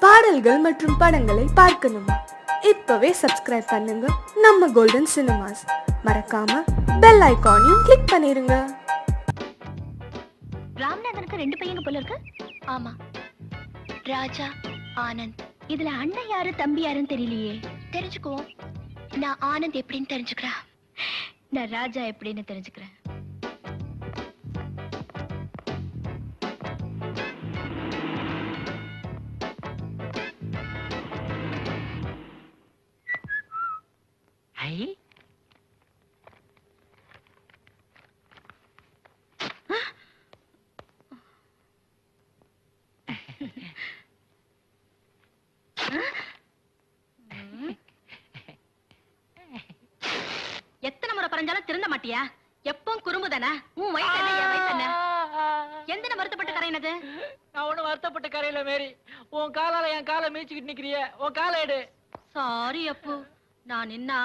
பாடல்கள் மற்றும் படங்களை பார்க்கணுமா. இப்பவே சப்ஸ்கிரைப் பண்ணுங்க. நம்ம கோல்டன் சினிமாஸ் மறக்காம பெல் ஐகானையும் கிளிக் பண்ணிருங்க. ராம்நகருக்கு ரெண்டு பையங்க போல இருக்கு. ஆமா. ராஜா ஆனந்த். இதுல அண்ணன் யாரு தம்பி யாருன்னு தெரியலையே. தெரிஞ்சுக்குவோம். நான் ஆனந்த் எப்படின்னு தெரிஞ்சுக்கிறேன். நான் ராஜா எப்படின்னு தெரிஞ்சுக்கிறேன். பறஞ்சாலும் திருந்த மாட்டியா? எப்பவும் குறும்பு தானே உன் வயசு என்ன என் வயசு என்ன? எந்த வருத்தப்பட்டு கரையினது நான் ஒண்ணு வருத்தப்பட்ட கரையில மேரி. உன் காலால என் காலை மீச்சுக்கிட்டு நிக்கிறிய. உன் காலை எடு. சாரி அப்பு. நான் நின்னா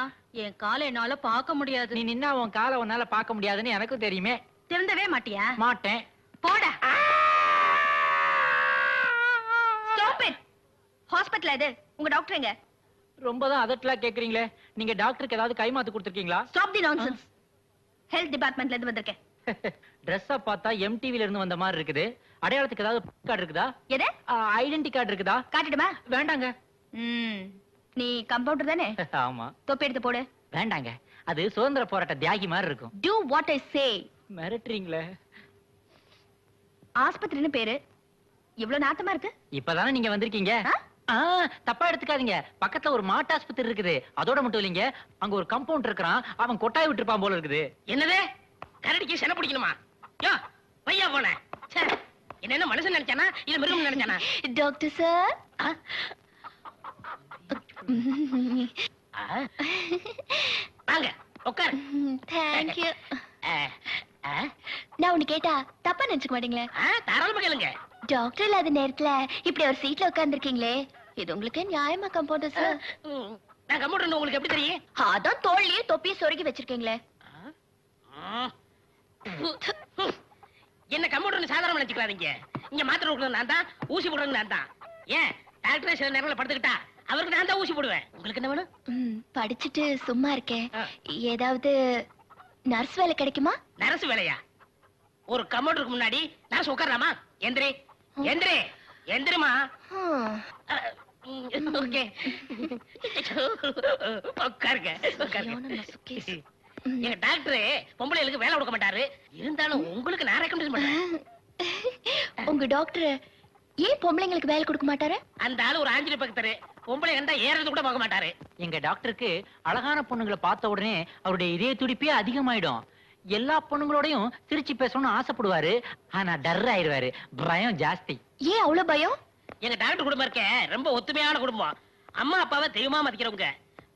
என் காலை என்னால பார்க்க முடியாது. நீ நின்னா உன் காலை உன்னால பார்க்க முடியாதுன்னு எனக்கும் தெரியுமே. திருந்தவே மாட்டியா? மாட்டேன். போட. ஹாஸ்பிடல் இது உங்க டாக்டர் எங்க? ரொம்ப தான் அதட்டலா கேக்குறீங்களே. நீங்க டாக்டருக்கு ஏதாவது கைமாத்து கொடுத்துருக்கீங்களா? ஸ்டாப் தி நான்சென்ஸ் ஹெல்த் டிபார்ட்மெண்ட்ல இருந்து வந்திருக்கேன். ட்ரெஸ்ஸ பார்த்தா எம்டிவில இருந்து வந்த மாதிரி இருக்குது. அடையாளத்துக்கு ஏதாவது கார்டு இருக்குதா? எது? ஐடென்டி கார்டு இருக்குதா? காட்டிடுமா வேண்டாங்க. நீ கம்பவுண்டர் தானே? ஆமா. தொப்பி எடுத்து போடு. வேண்டாங்க. அது சுதந்திர போராட்ட தியாகி மாதிரி இருக்கும். டூ வாட் ஐ சே மிரட்டுறீங்களே. ஆஸ்பத்திரின்னு பேரு. இவ்வளவு நாத்தமா இருக்கு? இப்பதானே நீங்க வந்திருக்கீங்க? தப்பா எடுத்துக்காதீங்க. பக்கத்துல ஒரு மாட்டு ஆஸ்பத்திரி இருக்குது. அதோட மட்டும் இல்லைங்க. அங்க ஒரு கம்பவுண்ட் இருக்கிறான். அவன் கொட்டாய் விட்டுருப்பான் போல இருக்குது. என்னது? கரடிக்கு சென பிடிக்கணுமா? யோ பையா போன என்ன என்ன மனுஷன் நினைச்சானா? இல்ல மிருகம் நினைச்சானா? Doctor sir? வாங்க உட்காரு. தேங்க்யூ நான் ஒண்ணு கேட்டா தப்பா நினைச்சுக்க மாட்டீங்களே? ஆ, தாராளமா கேளுங்க. டாக்டர் இல்லாத நேரத்துல இப்படி ஒரு சீட்ல உட்கார்ந்திருக்கீங்களே. இது உங்களுக்கு நியாயமா கம்பவுண்டர் சார் நான் கம்ப்யூட்டர் உங்களுக்கு எப்படி தெரியும்? அதான் தோல்லையே தொப்பி சொருகி வச்சிருக்கீங்களே? என்ன கம்ப்யூட்டர் சாதாரண நினைச்சுக்காதீங்க இங்க மாத்திரை கொடுக்கறது நான் தான் ஊசி போடுறது நான் தான். ஏன்? டாக்டர் சில நேரங்கள படுத்துக்கிட்டா அவருக்கு நான் தான் ஊசி போடுவேன். உங்களுக்கு என்ன வேணும்? படிச்சுட்டு சும்மா இருக்கேன். ஏதாவது நர்ஸ் வேலை கிடைக்குமா? நரசு வேலையா? ஒரு கம்ப்யூட்டருக்கு முன்னாடி நரசு உட்காரலாமா? எந்திரி. எந்திரி எந்திரிமா. ஓகே. உட்காருங்க. எங்க டாக்டர் பொம்பளைகளுக்கு வேலை கொடுக்க மாட்டாரு. இருந்தாலும் உங்களுக்கு நான் ரெக்கமெண்ட் பண்றேன். உங்க டாக்டர் ஏன் பொம்பளைங்களுக்கு வேலை கொடுக்க மாட்டாரு? அந்த ஆளு ஒரு ஆஞ்சலி பக்கத்தரு. பொம்பளை கண்டா ஏறது கூட பார்க்க மாட்டாரு. எங்க டாக்டருக்கு அழகான பொண்ணுங்களை பார்த்த உடனே அவருடைய இதய துடிப்பே அதிகமாயிடும். எல்லா பொண்ணுங்களோடையும் சிரிச்சு பேசணும்னு ஆசைப்படுவாரு ஆனா டர் ஆயிருவாரு பயம் ஜாஸ்தி. ஏன் அவ்வளவு பயம்? எங்க டாக்டர் குடும்பம் இருக்க ரொம்ப ஒத்துமையான குடும்பம். அம்மா அப்பாவை தெய்வமா மதிக்கிறவங்க.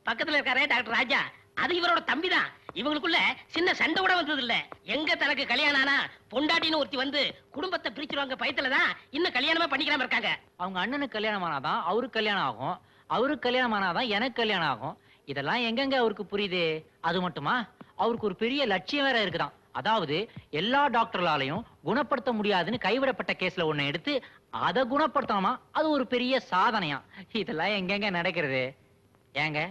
பக்கத்துல இருக்காரே டாக்டர் ராஜா. அது இவரோட தம்பி தான் இவங்களுக்குள்ள சின்ன சண்டை கூட வந்தது இல்ல எங்க தனக்கு கல்யாணம் ஆனா பொண்டாட்டின்னு ஒருத்தி வந்து குடும்பத்தை பிரிச்சிருவாங்க பயத்துலதான் இன்னும் கல்யாணமே பண்ணிக்காம இருக்காங்க. அவங்க அண்ணனுக்கு கல்யாணம் ஆனாதான் அவருக்கு கல்யாணம் ஆகும். அவருக்கு கல்யாணம் ஆனாதான் எனக்கு கல்யாணம் ஆகும். இதெல்லாம் எங்கெங்க அவருக்கு புரியுது? அது மட்டுமா? அவருக்கு ஒரு பெரிய லட்சியம் வேற இருக்குதாம் அதாவது எல்லா டாக்டர்களாலையும் குணப்படுத்த முடியாதுன்னு கைவிடப்பட்ட கேஸ்ல ஒண்ணு எடுத்து அதை குணப்படுத்தணுமா? அது ஒரு பெரிய சாதனையா. இதெல்லாம் எங்கெங்க நடக்கிறது? ஏங்க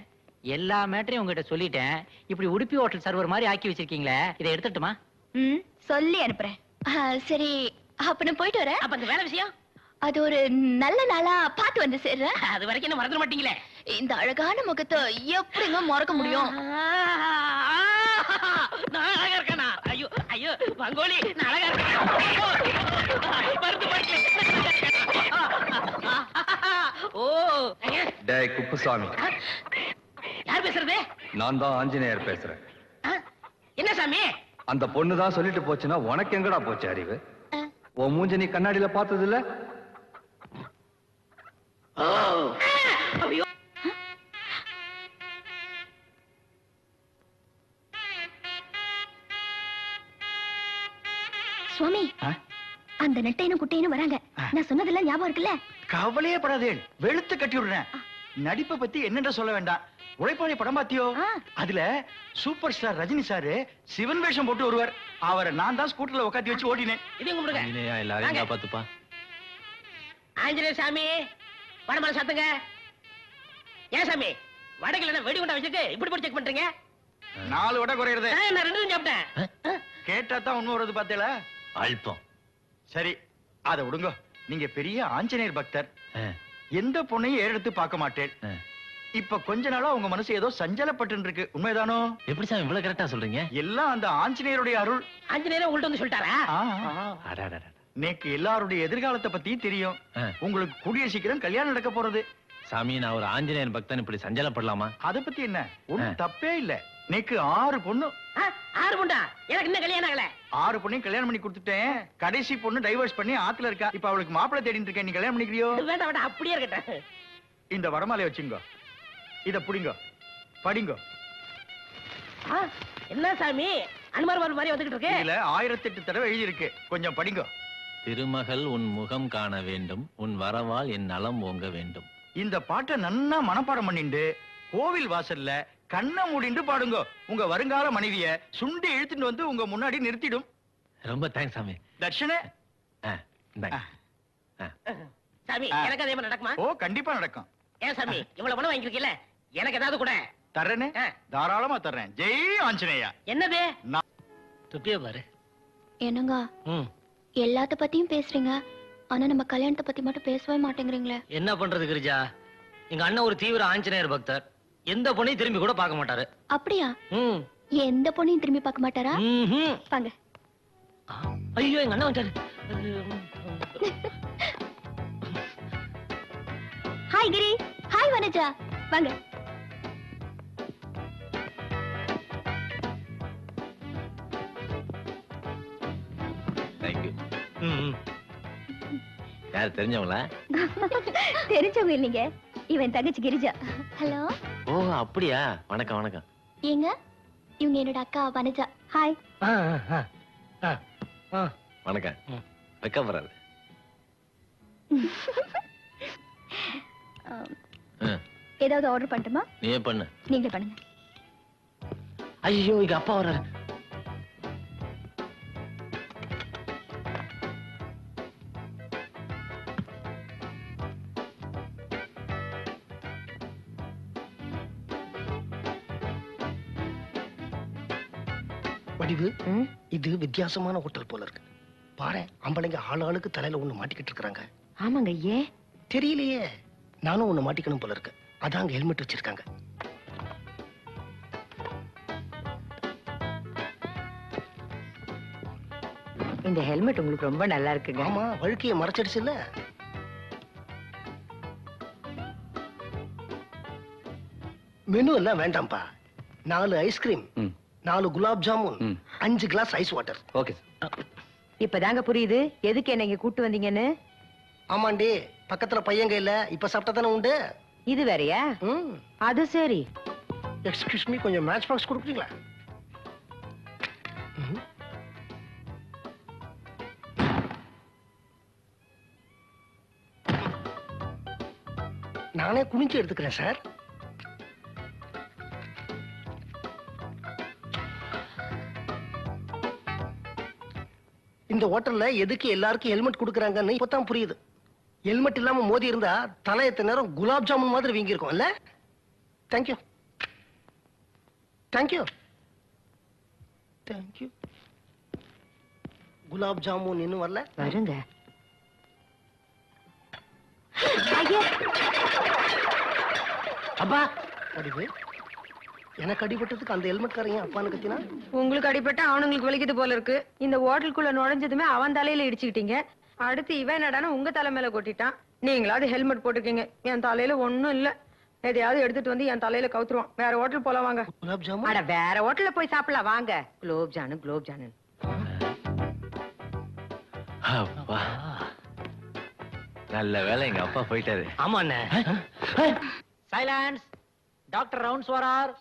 எல்லா மேட்டரையும் உங்ககிட்ட சொல்லிட்டேன். இப்படி உடுப்பி ஹோட்டல் சர்வர் மாதிரி ஆக்கி வச்சிருக்கீங்களே இதை எடுத்துட்டுமா? ம் சொல்லி அனுப்புறேன். சரி அப்ப நான் போயிட்டு வரேன். அப்ப அந்த வேலை விஷயம்? அது ஒரு நல்ல நாளா பார்த்து வந்து சேர்றேன். அது வரைக்கும் என்ன மறந்துட மாட்டீங்களே? இந்த அழகான முகத்தை எப்படிங்க மறக்க முடியும்? நான் அழகா இருக்கேனா? ஐயோ ஐயோ பங்கோலி நான் அழகா இருக்கேன். ஓ டேய் குப்புசாமி. யார் பேசுறது? நான் தான் ஆஞ்சநேயர் பேசுறேன்? என்ன சாமி? அந்த பொண்ணு தான் சொல்லிட்டு போச்சுன்னா உனக்கு எங்கடா போச்சு அறிவு? உன் மூஞ்ச நீ கண்ணாடியில பார்த்தது இல்ல ஐயோ. சுவாமி அந்த நெட்டைனும் குட்டையனும் வராங்க. நான் சொன்னதெல்லாம் ஞாபகம் இருக்குல்ல? கவலையே படாதேன் வெளுத்து கட்டி விடுறேன். நடிப்பை பத்தி என்னென்ற சொல்ல வேண்டாம். உழைப்பாளி படம் பாத்தியோ. அதுல super star Rajini sir Sivan வேஷம் போட்டு வருவார். அவரை நான் தான் ஸ்கூட்டர்ல உட்காந்து வச்சு ஓட்டினேன் எல்லாரையும் வாங்க. காப்பாத்துப்பா. ஆஞ்சநேய சாமி வடமலை சாத்துங்க. ஏன் சாமி வடகில என்ன வெடி குண்டா வச்சுட்டு இப்படி போட்டு செக் பண்றீங்க? நாலு வடை குறையிறது. நான் ரெண்டு சாப்பிட்டேன். கேட்டா தான் உண்மை வருது பாத்தீங்களா அல்பம். சரி அத விடுங்க நீங்க பெரிய ஆஞ்சநேயர் பக்தர். எந்த பொண்ணையும் ஏறெடுத்து பார்க்க மாட்டேன். இப்ப கொஞ்ச நாளா உங்க மனசு ஏதோ சஞ்சலப்பட்டு இருக்கு உண்மைதானோ? எப்படி சாமி இவ்வளவு கரெக்டா சொல்றீங்க? எல்லாம் அந்த ஆஞ்சநேயருடைய அருள். அஞ்சு நேரம் உங்கள்ட்ட வந்து சொல்லிட்டாரா. நேக்கு எல்லாருடைய எதிர்காலத்தை பத்தி தெரியும். உங்களுக்கு கூடிய சீக்கிரம் கல்யாணம் நடக்க போறது. சாமி நான் ஒரு ஆஞ்சநேயன் பக்தன் இப்படி சஞ்சலப்படலாமா? அத பத்தி என்ன? ஆ. தப்பே இல்ல. நேக்கு ஆறு பொண்ணு. ஆறு முண்டா எனக்கு இன்னும் கல்யாணம் ஆகல. ஆறு பொண்ணையும் கல்யாணம் பண்ணி கொடுத்துட்டேன். கடைசி பொண்ணு டைவர்ஸ் பண்ணி ஆத்துல இருக்கா. இப்ப அவளுக்கு மாப்பிள்ளை தேடிட்டு இருக்கேன். நீ கல்யாணம் பண்ணிக்கிறியோ? வேண்டாம் வேண்டாம் அப்படியே இருக்கட்டும். இந்த வடமாலைய வச்சுங்க. இத புடிங்க. படிங்க. ஆ, என்ன சாமி? அனுமார் வர மாதிரி வந்துகிட்டு இருக்கு. இதுல ஆயிரத்தி எட்டு தடவை எழுதி இருக்கு கொஞ்சம் படிங்க. திருமகள் உன் முகம் காண வேண்டும். உன் வரவால் என் நலம் ஓங்க வேண்டும். இந்த பாட்டை நன்னா மனப்பாடம் பண்ணிண்டு கோவில் வாசல்ல கண்ணை மூடிண்டு பாடுங்க. உங்க வருங்கால மனைவிய சுண்டி இழுத்துட்டு வந்து உங்க முன்னாடி நிறுத்திடும். ரொம்ப தேங்க்ஸ் சாமி. தர்ஷனே. சாமி. எனக்கு அதே மாதிரி நடக்குமா? ஓ கண்டிப்பா நடக்கும். ஏன் சாமி இவ்வளவு பணம் வாங்கிருக்கீல்ல எனக்கு ஏதாவது கூட. தர்றேனே. தாராளமா தர்றேன். ஜெய் ஆஞ்சநேயா. என்னது? நான்- துப்பிய பாரு. என்னங்க? எல்லாத்த பத்தியும் பேசுறீங்க. ஆனா நம்ம கல்யாணத்தை பத்தி மட்டும் பேசவே மாட்டேங்கிறீங்களே. என்ன பண்றது கிரிஜா? எங்க அண்ணன் ஒரு தீவிர ஆஞ்சநேயர் பக்தர். எந்த பொண்ணையும் திரும்பி கூட பார்க்க மாட்டாரு. அப்படியா? ம். எந்த பொண்ணையும் திரும்பி பார்க்க மாட்டாரா? ம்ஹும். வாங்க. ஐயோ எங்க அண்ணன் வந்துட்டாரு. ஹாய் கிரி ஹாய் வனஜா வாங்க. You. ம், ம். யார் தெரிஞ்சவங்களா? தெரிஞ்சவங்க இல்லைங்க. இவன் தங்கச்சி கிரிஜா. ஹலோ ஓ அப்படியா? வணக்கம் வணக்கம். ஏங்க இவங்க என்னோட அக்கா வனஜா ஹாய் ஆ, ஆ, ஆ. ஆ. வணக்கம். ம். வெக்கப்படுறாரு ஆ, ஏதாவது ஆர்டர் பண்ணட்டுமா? நீயே பண்ணு. நீங்களே பண்ணுங்க. ஐயோ இங்க அப்பா வர்றாரு. இது வித்தியாசமான ஹோட்டல் போல இருக்கு. பாரு ஆம்பளைங்க ஆள் ஆளுக்கு தலையில ஒண்ணு மாட்டிக்கிட்டு இருக்காங்க. ஆமாங்க ஏன் தெரியலையே. நானும் ஒண்ணு மாட்டிக்கணும் போல இருக்கு. அதான் அங்க ஹெல்மெட் வச்சிருக்காங்க. இந்த ஹெல்மெட் உங்களுக்கு ரொம்ப நல்லா இருக்குங்க. ஆமா வழுக்கைய மறைச்சிடுச்சு இல்ல மெனு எல்லாம் வேண்டாம்ப்பா. நாலு ஐஸ்கிரீம். நாலு குலாப் ஜாமுன் அஞ்சு கிளாஸ் ஐஸ் வாட்டர் ஓகே இப்பதாங்க புரியுது. எதுக்கு என்ன இங்க கூட்டு வந்தீங்கன்னு? ஆமாண்டி பக்கத்துல பையங்க இல்ல இப்ப சாப்பிட்டா தானே உண்டு? இது வேறயா? அது சரி. எக்ஸ்கியூஸ் மீ கொஞ்சம் மேட்ச் பாக்ஸ் கொடுக்குறீங்களா. நானே குனிஞ்சு எடுத்துக்கிறேன் சார் இந்த ஹோட்டல்ல எதுக்கு எல்லாருக்கும் ஹெல்மெட் கொடுக்குறாங்கன்னு இப்பதான் புரியுது. ஹெல்மெட் இல்லாம மோதி இருந்தா தலை எத்தனை நேரம் குலாப் ஜாமுன் மாதிரி வீங்கி இருக்கும் இல்ல thank you thank you thank you gulab jamun இன்னும் வரல? வருங்க. அப்பா எனக்கு அடிபட்டதுக்கு அந்த ஹெல்மெட் காரையும் அப்பான்னு கத்தினா? உங்களுக்கு அடிபட்ட அவனுங்களுக்கு வலிக்குது போல இருக்கு. இந்த ஹோட்டலுக்குள்ள நுழைஞ்சதுமே அவன் தலையில இடிச்சுக்கிட்டீங்க. அடுத்து இவன் என்னடானா உங்க தலை மேல கொட்டிட்டான். நீங்களாவது ஹெல்மெட் போட்டிருக்கீங்க என் தலையில ஒண்ணும் இல்ல. எதையாவது எடுத்துட்டு வந்து என் தலையில கவுத்துருவான். வேற ஹோட்டல் போலாம் வாங்க. குலாப் ஜாமுன்? அட வேற ஹோட்டல்ல போய் சாப்பிடலாம். வாங்க. குலோப் ஜானு குலோப் ஜானு. அப்பா. நல்ல வேலை எங்க அப்பா போயிட்டாரு. ஆமா அண்ணே சைலன்ஸ் டாக்டர் ரவுண்ட்ஸ் வரார்.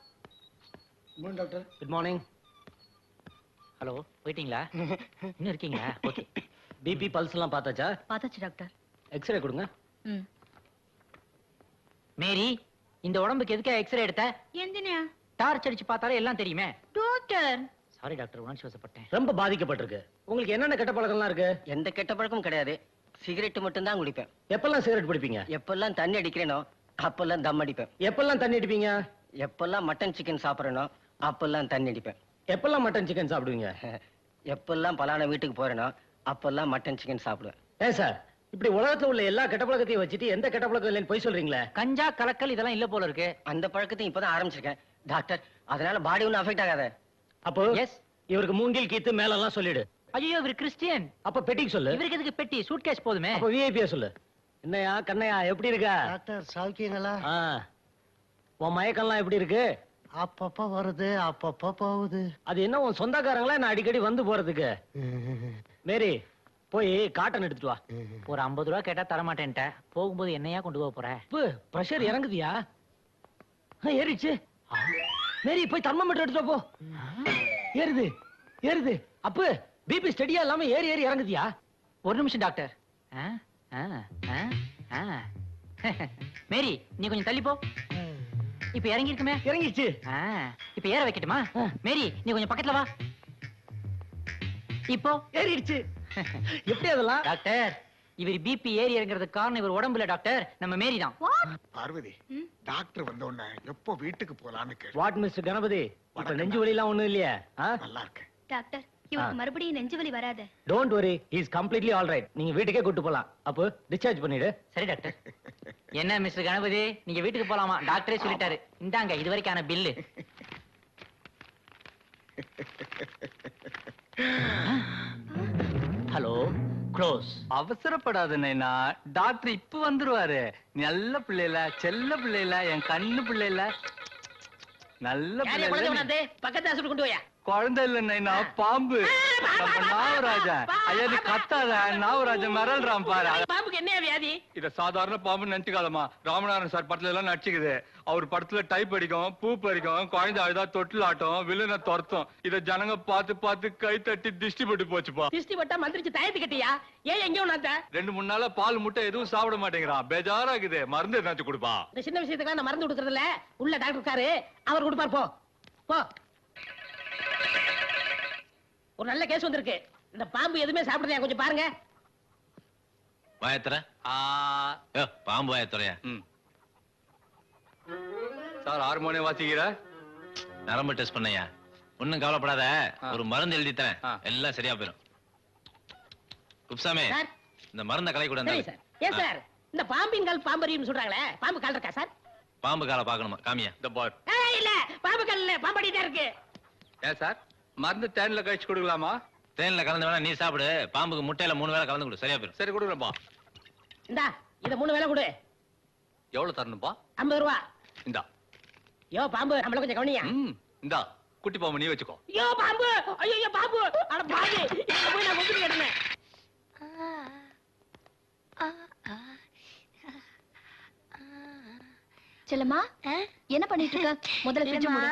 டாக்டர் குட் மார்னிங் ஹலோ போயிட்டீங்களா? இன்னும் இருக்கீங்களா? ஓகே பிபி பல்ஸ் எல்லாம் பார்த்தாச்சா? பார்த்தாச்சு டாக்டர் எக்ஸ்ரே கொடுங்க. ம். மேரி இந்த உடம்புக்கு எதுக்கா எக்ஸ்ரே எடுத்த? எந்தினா டார்ச் அடிச்சு பார்த்தாலே எல்லாம் தெரியுமே. டாக்டர் சாரி டாக்டர் உணர்ச்சி வசப்பட்டேன். ரொம்ப பாதிக்கப்பட்டிருக்கு. உங்களுக்கு என்னென்ன கெட்ட பழக்கம்லாம் இருக்கு? எந்த கெட்ட பழக்கமும் கிடையாது. சிகரெட் மட்டும் தான் குடிப்பேன். எப்பெல்லாம் சிகரெட் பிடிப்பீங்க எப்பெல்லாம் தண்ணி அடிக்கிறேனோ அப்பெல்லாம் தம் அடிப்பேன். எப்பெல்லாம் தண்ணி அடிப்பீங்க? எப்பெல்லாம் மட்டன் சிக்கன் சாப்பிட்றேனோ அப்பெல்லாம் தண்ணி அடிப்பேன். எப்பெல்லாம் மட்டன் சிக்கன் சாப்பிடுவீங்க? எப்பெல்லாம் பலான வீட்டுக்கு போறேனோ அப்பெல்லாம் மட்டன் சிக்கன் சாப்பிடுவேன். ஏன் சார் இப்படி உலகத்துல உள்ள எல்லா கெட்ட பழக்கத்தையும் வச்சுட்டு எந்த கெட்ட பழக்கம் இல்லைன்னு போய் சொல்றீங்களே? கஞ்சா கலக்கல் இதெல்லாம் இல்ல போல இருக்கு. அந்த பழக்கத்தையும் இப்பதான் ஆரம்பிச்சிருக்கேன். டாக்டர் அதனால பாடி ஒன்றும் அஃபெக்ட் ஆகாத. அப்போ எஸ் இவருக்கு மூங்கில் கீத்து மேலெல்லாம் சொல்லிடு. ஐயோ இவர் கிறிஸ்டியன். அப்ப பெட்டிக்கு சொல்லு. இவருக்கு எதுக்கு பெட்டி சூட்கேஸ் போதுமே. அப்ப விஐபியா சொல்லு. என்னையா கண்ணையா எப்படி இருக்க? டாக்டர் சௌக்கியங்களா? ஆ. உன் மயக்கம்லாம் எப்படி இருக்கு? அப்பப்ப வருது அப்பப்ப போகுது. அது என்ன உன் சொந்தக்காரங்களா? நான் அடிக்கடி வந்து போறதுக்கு? மேரி போய் காட்டன் எடுத்துட்டு வா. ஒரு ஐம்பது ரூபா கேட்டா தர மாட்டேன்ட்ட போகும்போது என்னையா கொண்டு போக போற? பிரஷர் இறங்குதியா? ஆ, ஏறிடுச்சு. மேரி போய் தர்மமீட்டர் எடுத்துட்டு வா, போ. ஏறுது ஏறுது. அப்பு பிபி ஸ்டடியா இல்லாம ஏறி ஏறி இறங்குதியா? ஒரு நிமிஷம் டாக்டர் ஆ, ஆ, ஆ, ஆ. மேரி நீ கொஞ்சம் தள்ளி போ. இப்ப இறங்கி இருக்குமே இறங்கிடுச்சு இப்ப ஏற வைக்கட்டுமா? மேரி நீ கொஞ்சம் பக்கத்துல வா. இப்போ? ஏறிடுச்சு. எப்படி அதெல்லாம்? டாக்டர் இவர் பிபி ஏறி இறங்குறதுக்கு காரணம் இவர் உடம்புல டாக்டர். நம்ம மேரி தான். பார்வதி டாக்டர் வந்த உடனே எப்போ வீட்டுக்கு போலான்னு கேட்டு வாட் மிஸ்டர் கணபதி இப்ப நெஞ்சு வலிலாம் ஒண்ணும் இல்லையா? நல்லா இருக்கேன். டாக்டர் இவருக்கு மறுபடியும் நெஞ்சு வலி வராது. Don't worry is completely all right நீங்க வீட்டுக்கே கூட்டு போலாம். அப்போ டிஸ்சார்ஜ் பண்ணிடு. சரி டாக்டர் என்ன மிஸ்டர் கணபதி? நீங்க வீட்டுக்கு போலாமா? டாக்டரே சொல்லிட்டாரு. இந்தாங்க இது வரைக்கான பில்லு ஹலோ க்ளோஸ் அவசரப்படாத நைனா. டாக்டர் இப்ப வந்துருவாரு. நல்ல பிள்ளைல செல்ல பிள்ளைல என் கண்ணு பிள்ளைல நல்ல கொண்டாந்து? பக்கத்து ஹாஸ்பிட்டல் கொண்டு போயா? குழந்தை இல்ல நைனா பாம்பு நம்ம நாகராஜன் ஐயா நீ கத்தாத நாகராஜன் மிரள்றான் பாரு பாம்புக்கு என்ன வியாதி இத சாதாரண பாம்பு நினைச்சுக்காதமா ராமநாதன் சார் படத்துல எல்லாம் நடிச்சுக்குது அவர் படத்துல டைப் அடிக்கும் பூ பறிக்கும் குழந்தை அழுதா தொட்டில் ஆட்டம் வில்லனை துரத்தும் இத ஜனங்க பார்த்து பார்த்து கை தட்டி திஷ்டி போட்டு போச்சுப்பா திருஷ்டி பட்டா மந்திரிச்சு தயத்து கட்டியா ஏன் எங்கேயும் நாத்த ரெண்டு மூணு நாளா பால் முட்டை எதுவும் சாப்பிட மாட்டேங்கிறான் பேஜாரா இருக்குது மருந்து எதாச்சும் கொடுப்பா இந்த சின்ன விஷயத்துக்கு நான் மறந்து கொடுக்கறது இல்ல உள்ள டாக்டர் இருக்காரு அவர் கொடுப்பார் போ போ ஒரு நல்ல கேஸ் வந்திருக்கு. இந்த பாம்பு எதுவுமே சாப்பிடுறதா கொஞ்சம் பாருங்க. வாயத்துற. பாம்பு வாயத்துறையா. சார் ஹார்மோனியம் வாசிக்கிற? நரம்பு டெஸ்ட் பண்ணையா? ஒண்ணும் கவலைப்படாத. ஒரு மருந்து எழுதி தரேன். எல்லாம் சரியா போயிடும் குப்சாமி சார். இந்த மருந்த கலை கூட ஏன் சார் இந்த பாம்பின் கால் பாம்பரியும் சொல்றாங்களே பாம்பு கால் இருக்கா சார்? பாம்பு காலை பார்க்கணுமா? காமியா. இந்த பார். ஏய், இல்ல பாம்பு கால் இல்ல பாம்படி தான் இருக்கு. ஏன் சார்? மருந்து தேன்ல கழிச்சு கொடுக்கலாமா? தேன்ல கலந்து வேணா நீ சாப்பிடு. பாம்புக்கு முட்டையில மூணு வேளை கலந்து கொடு. சரியா போயிடும் சரி கொடுக்குறேன்ப்பா. இந்தா இத மூணு வேலை கொடு. எவ்வளவு தரணும்ப்பா? ஐம்பது ரூபா. இந்தா. யோ பாம்பு நம்மள கொஞ்சம் கவனியா? ம் இந்தா. குட்டி பாம்பு நீ வச்சுக்கோ. ஐயோ பாம்பு! ஐயோ பாம்பு! அட பாம்பு இங்க போய் நான் ஒதுக்கி கிடந்தேன் செல்லம்மா என்ன பண்ணிட்டு இருக்க? முதல்ல ஃப்ரிட்ஜ் மூடு.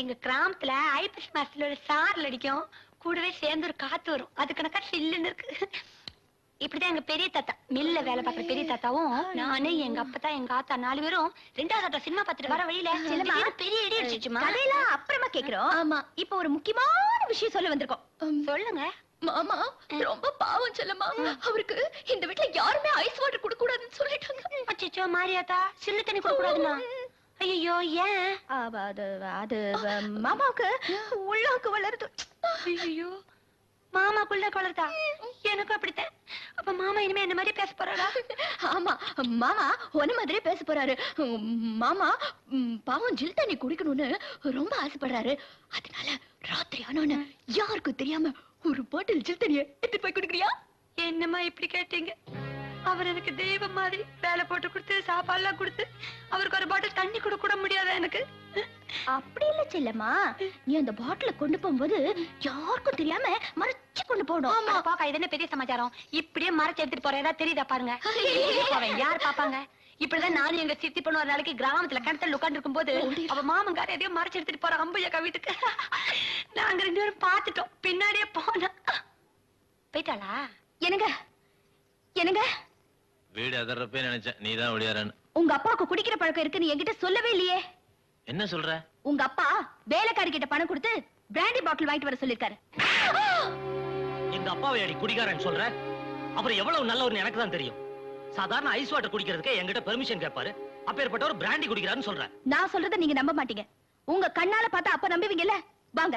எங்க கிராமத்துல ஐபிஎஸ் மாசத்துல ஒரு சாரல் அடிக்கும் கூடவே சேர்ந்து ஒரு காத்து வரும். அது கணக்கா சில்லுன்னு இருக்கு. இப்படிதான் எங்க பெரிய தாத்தா மில்ல வேலை பார்க்குற பெரிய தாத்தாவும் நானு எங்க அப்பத்தா எங்க ஆத்தா நாலு பேரும் ரெண்டாவது தாத்தா சினிமா பார்த்துட்டு வர வழியில பெரிய இடி அடிச்சிச்சுமா கதையெல்லாம் அப்புறமா கேக்குறோம். ஆமா. இப்போ ஒரு முக்கியமான விஷயம் சொல்ல வந்திருக்கோம். சொல்லுங்க. மாமா ரொம்ப பாவம் செல்லம்மா. அவருக்கு இந்த வீட்ல யாருமே ஐஸ் வாட்டர் குடுக்க கூடாதுன்னு சொல்லிட்டாங்க. அச்சோ மாரியாத்தா சின்ன தண்ணி கொடுக்க கூடாதுமா ஐயோ ஏன்? அது அது மாமாவுக்கு உள்ளாக்கு வளருது. ஐயோ மாமாக்குள்ள வளர்த்தா எனக்கும் அப்படித்தான். அப்ப மாமா இனிமே என்ன மாதிரி பேச போறாரா? ஆமா மாமா ஒன்னு மாதிரி பேச போறாரு. மாமா பாவம் ஜில் தண்ணி குடிக்கணும்னு ரொம்ப ஆசைப்படுறாரு. அதனால ராத்திரி ஆனோன்னு யாருக்கும் தெரியாம ஒரு பாட்டில் ஜில் தண்ணிய எடுத்துட்டு போய் குடிக்கிறியா? என்னம்மா இப்படி கேட்டீங்க? அவர் எனக்கு தெய்வம் மாதிரி வேலை போட்டு கொடுத்து சாப்பாடுலாம் கொடுத்து அவருக்கு ஒரு பாட்டில் தண்ணி கூட கூட முடியாதா எனக்கு? அப்படி இல்ல செல்லம்மா. நீ அந்த பாட்டில கொண்டு போகும்போது யாருக்கும் தெரியாம மறைச்சு கொண்டு போகணும். ஆமா. பாக்கா இது என்ன பெரிய சமாச்சாரம்? இப்படியே மறைச்சு எடுத்துட்டு போறதா தெரியுதா பாருங்க. போவேன் யார் பாப்பாங்க? இப்படிதான் நானும் எங்க சித்தி பொண்ணு ஒரு நாளைக்கு கிராமத்துல கிணத்துல உட்கார்ந்து இருக்கும் போது அவ மாமங்கார எதையோ மறைச்சு எடுத்துட்டு போற அம்பையக்கா வீட்டுக்கு. நாங்க ரெண்டு பேரும் பார்த்துட்டோம். பின்னாடியே போனா. போயிட்டாளா? என்னங்க? என்னங்க? வீடு அதறப்பே நினைச்சேன். நீ தான் ஒளியாரன்னு. உங்க அப்பாவுக்கு குடிக்கிற பழக்கம் இருக்குன்னு என்கிட்ட சொல்லவே இல்லையே. என்ன சொல்ற? உங்க அப்பா வேலைக்காரி கிட்ட பணம் கொடுத்து பிராண்டி பாட்டில் வாங்கிட்டு வர சொல்லிருக்காரு எங்க அப்பாவை அடி குடிகாரன் சொல்ற? அவர் எவ்வளவு நல்லவர்னு எனக்கு தான் தெரியும். சாதாரண ஐஸ் வாட்டர் குடிக்கிறதுக்கு என்கிட்ட பெர்மிஷன் கேட்பாரு. அப்பேற்பட்டவர் பிராண்டி குடிக்கிறாருன்னு சொல்றேன் நான் சொல்றத நீங்க நம்ப மாட்டீங்க. உங்க கண்ணால பார்த்தா அப்ப நம்புவீங்கல்ல? வாங்க.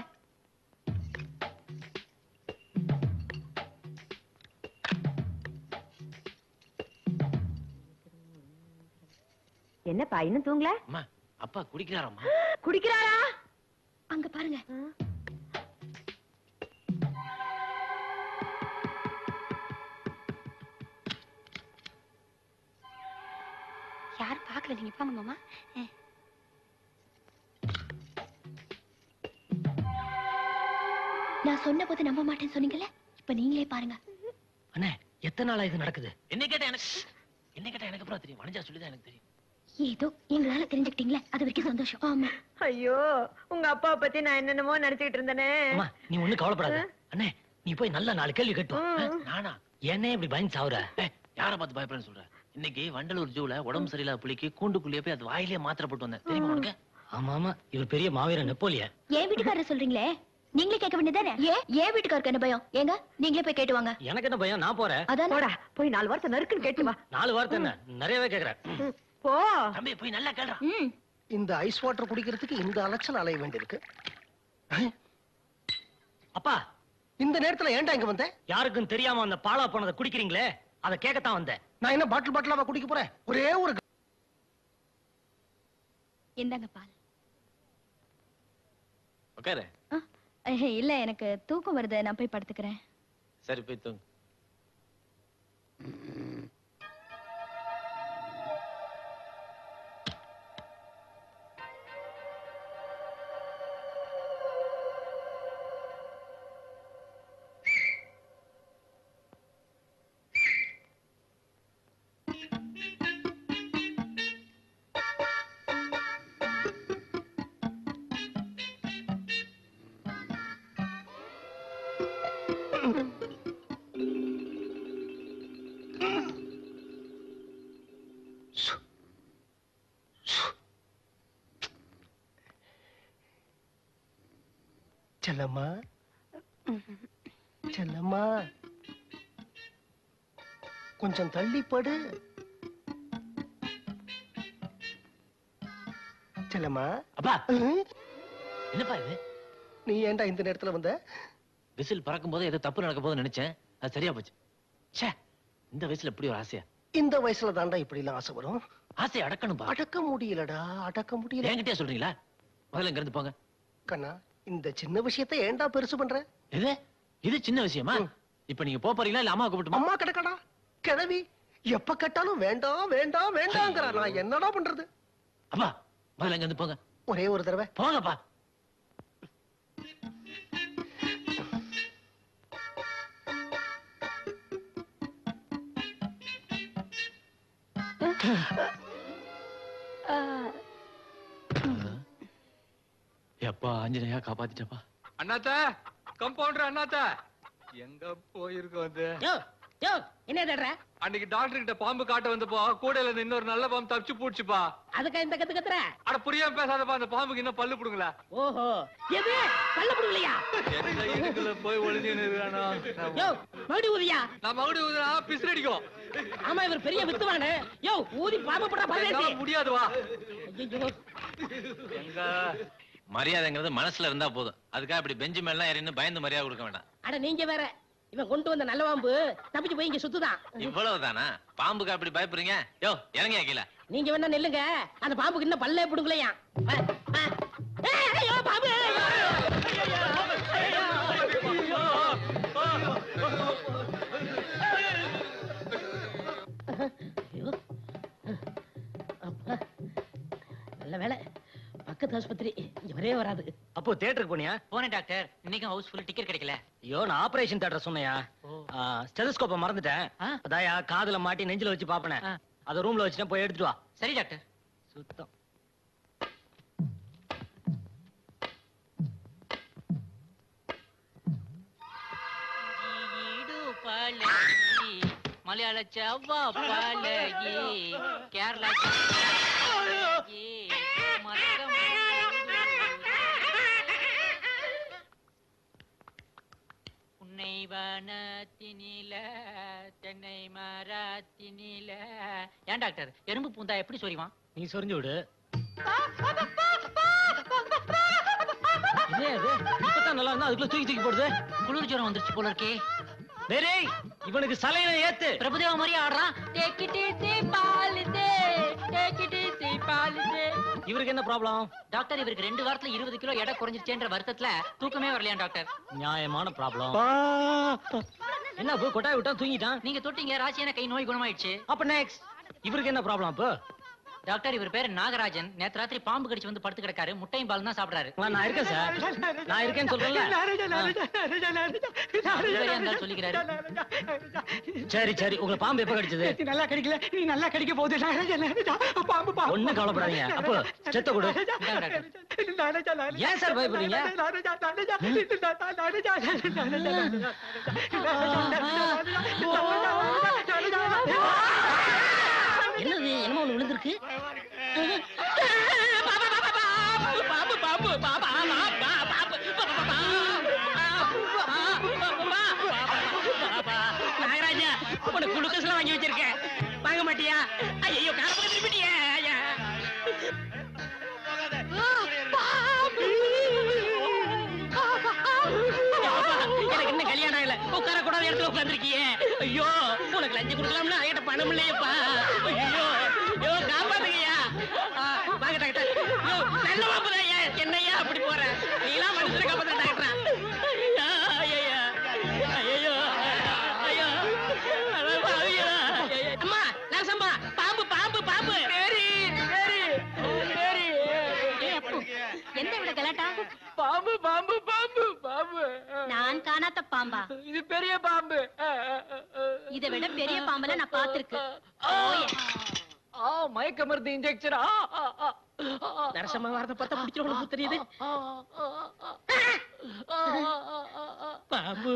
என்னப்பா இன்னும் தூங்கல? அம்மா அப்பா குடிக்கிறாரம்மா. குடிக்கிறாரா? அங்க பாருங்க. யார் பாக்கல நீங்க போங்க மாமா. நான் சொன்ன போது நம்ப மாட்டேன்னு சொன்னீங்கல்ல? இப்ப நீங்களே பாருங்க. அண்ணே எத்தனை நாளா இது நடக்குது? என்ன கேட்டா எனக்கு என்ன கேட்டா எனக்கு அப்புறம் தெரியும். வனஜா சொல்லிதான் எனக்கு தெரியும். ஏதோ எங்களால தெரிஞ்சுக்கிட்டீங்களே அது வரைக்கும் சந்தோஷம். ஆமா. ஐயோ உங்க அப்பாவை பத்தி நான் என்னென்னமோ நினைச்சுக்கிட்டு இருந்தேனே. அம்மா நீ ஒண்ணு கவலைப்படாத. அண்ணே நீ போய் நல்ல நாலு கேள்வி கேட்டு நானா? என்ன இப்படி பயந்து சாவுற? யார பார்த்து பயப்படுறேன்னு சொல்ற? இன்னைக்கு வண்டலூர் ஜூல உடம்பு சரியில்லாத புலிக்கு கூண்டுக்குள்ளேயே போய் அது வாயிலே மாத்திரை போட்டு வந்தேன். தெரியுமா உனக்கு? ஆமா ஆமா. இவர் பெரிய மாவீரன் நெப்போலியன். என் வீட்டுக்காரர் சொல்றீங்களே? நீங்களே கேட்க வேண்டியதானே ஏன் என் வீட்டுக்காருக்கு என்ன பயம்? ஏங்க நீங்களே போய் கேட்டு வாங்க. எனக்கு என்ன பயம்? நான் போறேன். அதான்? போடா போய் நாலு வார்த்தை நறுக்குன்னு கேட்டு வா. நாலு வார்த்தை என்ன? நிறையவே கேக்குறேன். போ. தம்பி போய் நல்லா கேள்றா ம். இந்த ஐஸ் வாட்டர் குடிக்கிறதுக்கு இந்த அலைச்சல் அலைய வேண்டியிருக்கு. அப்பா. இந்த நேரத்துல ஏன்டா இங்க வந்தேன் யாருக்கும் தெரியாம அந்த பாலா போனதை குடிக்கிறீங்களே? அதை கேட்கத்தான் வந்தேன். நான் என்ன பாட்டில் பாட்டிலாவா குடிக்க போறேன்? ஒரே ஒரு இந்தாங்க பால். உட்காரு. இல்ல எனக்கு தூக்கம் வருது. நான் போய் படுத்துக்கிறேன். சரி போய் தூங்கு. செல்லம்மா. செல்லம்மா. கொஞ்சம் தள்ளி படு செல்லம்மா. அப்பா. என்னப்பா இது? நீ ஏன்டா இந்த நேரத்துல வந்த? விசில் பறக்கும் போது ஏதோ தப்பு நடக்க போதுன்னு நினைச்சேன். அது சரியா போச்சு. ச்சே இந்த வயசுல இப்படி ஒரு ஆசையா? இந்த வயசுல தாண்டா இப்படி எல்லாம் ஆசை வரும்? ஆசையை அடக்கணும்பா. அடக்க முடியலடா அடக்க முடியல. என்கிட்டயே சொல்றீங்களா? முதல்ல இங்க இருந்து போங்க. கண்ணா இந்த சின்ன விஷயத்தை ஏன்டா பெருசு பண்ற? இது இது சின்ன விஷயமா? இப்ப நீங்க போப் போறீங்களா இல்ல அம்மா கூப்பிட்டுமா? அம்மா கிடக்கடா. கிழவி எப்ப கேட்டாலும் வேண்டாம் வேண்டாம் வேண்டாங்கிற. நான் என்னடா பண்றது? அப்பா முதல்ல இங்க இருந்து போங்க. ஒரே ஒரு தடவை. போங்கப்பா. எப்பா ஆஞ்சநேயா காப்பாத்திட்டப்பா அண்ணாத்த கம்பவுண்டர் அண்ணாத்த. எங்க போயிருக்கோம் அது என்ன தேடுற? அன்னைக்கு டாக்டர் கிட்ட பாம்பு காட்ட வந்தப்போ கூடையில இருந்து இன்னொரு நல்ல பாம்பு தப்பிச்சு போச்சுப்பா அதுக்கா இந்த கத்து கத்துற? அட புரியாம பேசாதப்பா அந்த பாம்புக்கு இன்னும் பல்லு புடுங்களா ஓஹோ எது? கள்ள புடுங்கலையா? போய் ஒளிஞ்சுன்னு இருக்கானோ யோ மறுபடி ஊதியா? நான் மகுடி ஊதுனா பிசில் அடிக்கும். ஆமா இவர் பெரிய வித்துவானு. யோ ஊதி பாம்பு பரவாயில்லை முடியாது வா. ஐயோ எங்க? மரியாதைங்கிறது மனசுல இருந்தா போதும். அதுக்காக இப்படி பெஞ்சு மேலாம் ஏறின்னு பயந்து மரியாதை கொடுக்க வேண்டாம். அட நீங்க வேற. இவன் கொண்டு வந்த நல்ல பாம்பு தப்பிச்சு போய் இங்க சுத்துதான் இவ்வளவுதானா? பாம்புக்கு அப்படி பயப்படுறீங்க? யோ இறங்கியா கீழே. நீங்க வேணா நில்லுங்க. அந்த பாம்புக்கு இன்னும் பல்லே புடுங்கலையா பாம்பு பக்கத்து ஆஸ்பத்திரி. வரவே வராது. அப்போ தியேட்டருக்கு போனியா? போனேன் டாக்டர் இன்னைக்கும் ஹவுஸ் ஃபுல் டிக்கெட் கிடைக்கல. ஐயோ நான் ஆபரேஷன் தேட்டர் சொன்னையா. ஸ்டெதஸ்கோப்ப மறந்துட்டேன்? அதாயா காதுல மாட்டி நெஞ்சில வச்சு பாப்பனே. அத ரூம்ல வச்சுட்டேன் போய் எடுத்துட்டு வா. சரி டாக்டர் சுத்தம். மலையாள செவ்வா பழகி கேரளா வனத்தினில தென்னை மரத்தினில ஏன் டாக்டர்? எறும்பு பூந்தா எப்படி சொறிவான் நீ சொரிஞ்சு விடு. என்ன அது? இப்பதான் நல்லா இருந்தா அதுக்குள்ள தூக்கி தூக்கி போடுது. குளிர் ஜுரம் வந்துருச்சு போல இருக்கே. இவனுக்கு சலையில ஏத்து. பிரபுதேவா மாதிரியே ஆடுறான். இவருக்கு என்ன ப்ராப்ளம் டாக்டர் இவருக்கு ரெண்டு வாரத்துல இருபது கிலோ எடை குறைஞ்சிருச்சேன்ற வருத்தத்துல தூக்கமே வரலையா டாக்டர் நியாயமான ப்ராப்ளம் என்ன போ கொட்டாய் விட்டா தூங்கிட்டான்? நீங்க தொட்டீங்க ராசியான கை நோய் குணமாயிடுச்சு. அப்ப நெக்ஸ்ட் இவருக்கு என்ன ப்ராப்ளம் அப்போ? டாக்டர் இவர் பேரு நாகராஜன் நேத்து ராத்திரி பாம்பு கடிச்சு வந்து படுத்து கிடக்காரு முட்டையும் பால் தான் சாப்பிடுறாரு நான் இருக்கேன் சார் நான் இருக்கேன்னு இருந்தாலும் சொல்லிக்கிறாரு சரி சரி உங்களை பாம்பு எப்ப கடிச்சது நல்லா கிடைக்கல நீ நல்லா கிடைக்க போகுது பாம்பு ஒண்ணும் கவலைப்படாதீங்க அப்போ செத்த கொடு ஏன் சார் பயப்படுறீங்க என்னது? என்னமோ ஒண்ணு விழுந்திருக்கு? நாகராஜா உனக்கு குளுக்கோஸ்ல வாங்கி வச்சிருக்கேன். வாங்க மாட்டியா? ஐயோ. காரப்பக்கம் திருப்பிட்டியே. எனக்கு இன்னும் கல்யாணம் ஆகல. உட்கார கூட இடத்துல உட்காந்துருக்கியே ஐயோ. எனக்கு லஞ்சம் கொடுக்கலாம்னா என்கிட்ட பணம் இல்லையப்பா. ஐயோ ஐயோ காப்பாத்துங்கய்யா. வாங்க டாக்டர். ஐயோ நல்ல மாப்பிள்ளை ஐயா என்னய்யா அப்படி போறேன் பாம்பா இது பெரிய பாம்பு இதை விட பெரிய பாம்பெல்லாம் நான் பாத்திருக்கேன் ஆ மயக்க மருந்து இன்ஜெக்ஷன் நரசம்மா வரத பார்த்தா பிடிச்சிருவோம் தெரியுது பாம்பு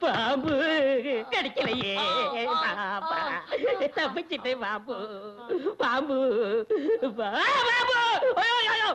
பாம்பு கிடைக்கலையே பாப்பா தப்பிச்சிட்டே பாம்பு பாம்பு பா- பாம்பு ஐயோ, ஐயோ, ஐயோ.